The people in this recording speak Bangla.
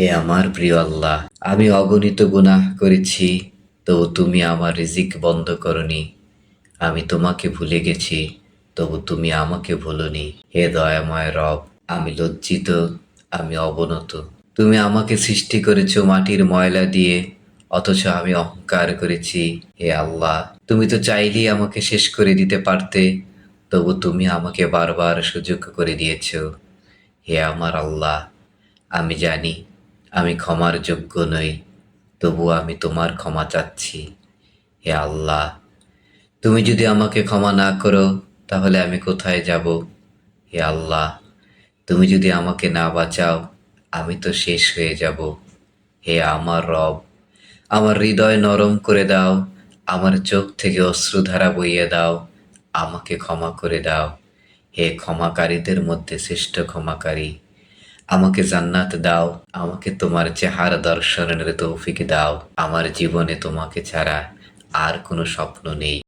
হে আমার প্রিয় আল্লাহ, আমি অগণিত গুনাহ করেছি, তবু তুমি আমার রিজিক বন্ধ করনি। আমি তোমাকে ভুলে গেছি, তবু তুমি আমাকে ভুলনি। হে দয়াময় রব, আমি লজ্জিত, আমি অবনত। তুমি আমাকে সৃষ্টি করেছ মাটির ময়লা দিয়ে, অথচ আমি অহংকার করেছি। হে আল্লাহ, তুমি তো চাইলেই আমাকে শেষ করে দিতে পারতে, তবু তুমি আমাকে বারবার সুযোগ করে দিয়েছ। হে আমার আল্লাহ, আমি জানি আমি ক্ষমার যোগ্য নই, তবু আমি তোমার ক্ষমা চাচ্ছি। হে আল্লাহ, তুমি যদি আমাকে ক্ষমা না করো, তাহলে আমি কোথায় যাব? হে আল্লাহ, তুমি যদি আমাকে না বাঁচাও, আমি তো শেষ হয়ে যাব। হে আমার রব, আমার হৃদয় নরম করে দাও, আমার চোখ থেকে অশ্রুধারা বইয়ে দাও, আমাকে ক্ষমা করে দাও। হে ক্ষমাকারীদের মধ্যে শ্রেষ্ঠ ক্ষমাকারী। আমাকে জান্নাত দাও, আমাকে তোমার চেহারা দর্শনের তৌফিক দাও, আমার জীবনে তোমাকে ছাড়া আর কোনো স্বপ্ন নেই।